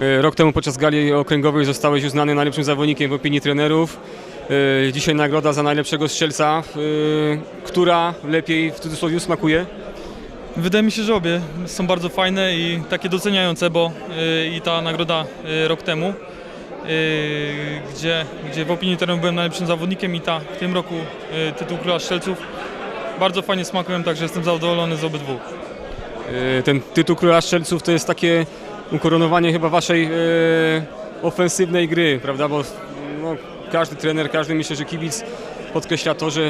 E, Rok temu podczas gali okręgowej zostałeś uznany najlepszym zawodnikiem w opinii trenerów. E, Dzisiaj nagroda za najlepszego strzelca. E, Która lepiej w cudzysłowie smakuje? Wydaje mi się, że obie są bardzo fajne i takie doceniające, bo i ta nagroda rok temu, gdzie, gdzie w opinii trenerów byłem najlepszym zawodnikiem i ta w tym roku tytuł Króla Strzelców bardzo fajnie smakują, także jestem zadowolony z obydwu. Ten tytuł Króla Strzelców to jest takie ukoronowanie chyba waszej e, ofensywnej gry, prawda? Bo no, każdy trener, każdy myślę, że kibic podkreśla to, że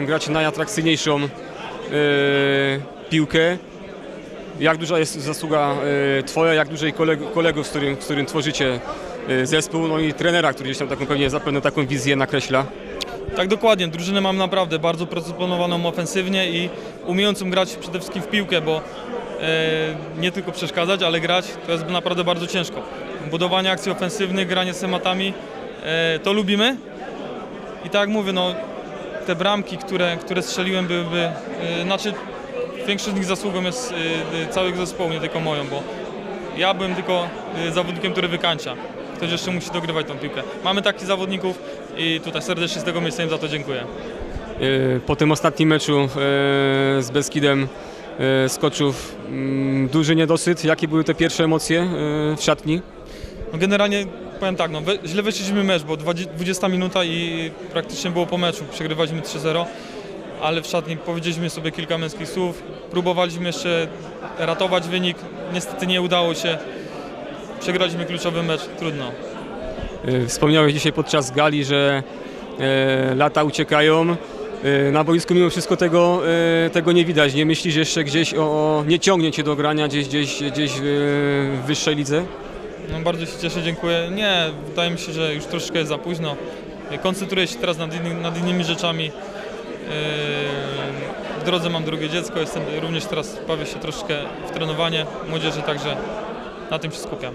e, gracie najatrakcyjniejszą e, piłkę. Jak duża jest zasługa e, twoja, jak dużej koleg- kolegów, z którym, z którym tworzycie e, zespół, no i trenera, który gdzieś tam taką pewnie zapewne taką wizję nakreśla. Tak dokładnie, drużynę mam naprawdę bardzo proponowaną ofensywnie i umiejącą grać przede wszystkim w piłkę, bo nie tylko przeszkadzać, ale grać to jest naprawdę bardzo ciężko. Budowanie akcji ofensywnych, granie z tematami, e, to lubimy. I tak jak mówię, no, te bramki, które, które strzeliłem byłyby, e, znaczy większość z nich zasługą jest e, całego zespołu, nie tylko moją, bo ja byłem tylko e, zawodnikiem, który wykańcza. Ktoś jeszcze musi dogrywać tą piłkę. Mamy takich zawodników i tutaj serdecznie z tego miejsca im za to dziękuję. E, Po tym ostatnim meczu e, z Beskidem e, Skoczów mm, duży niedosyt. Jakie były te pierwsze emocje e, w szatni? No generalnie powiem tak, no, we, źle weszliśmy mecz, bo 20 20 minuta i praktycznie było po meczu. Przegrywaliśmy 3-0, ale w szatni powiedzieliśmy sobie kilka męskich słów. Próbowaliśmy jeszcze ratować wynik. Niestety nie udało się. Przegraliśmy kluczowy mecz, trudno. E, Wspomniałeś dzisiaj podczas gali, że e, lata uciekają. E, Na boisku mimo wszystko tego, e, tego nie widać. Nie myślisz jeszcze gdzieś o, o nie ciągnie cię do grania gdzieś, gdzieś, gdzieś w, w wyższej lidze? No, bardzo się cieszę, dziękuję. Nie, wydaje mi się, że już troszeczkę jest za późno. Koncentruję się teraz nad, inny, nad innymi rzeczami. W drodze mam drugie dziecko, jestem również teraz bawię się troszeczkę w trenowanie młodzieży, także na tym się skupiam.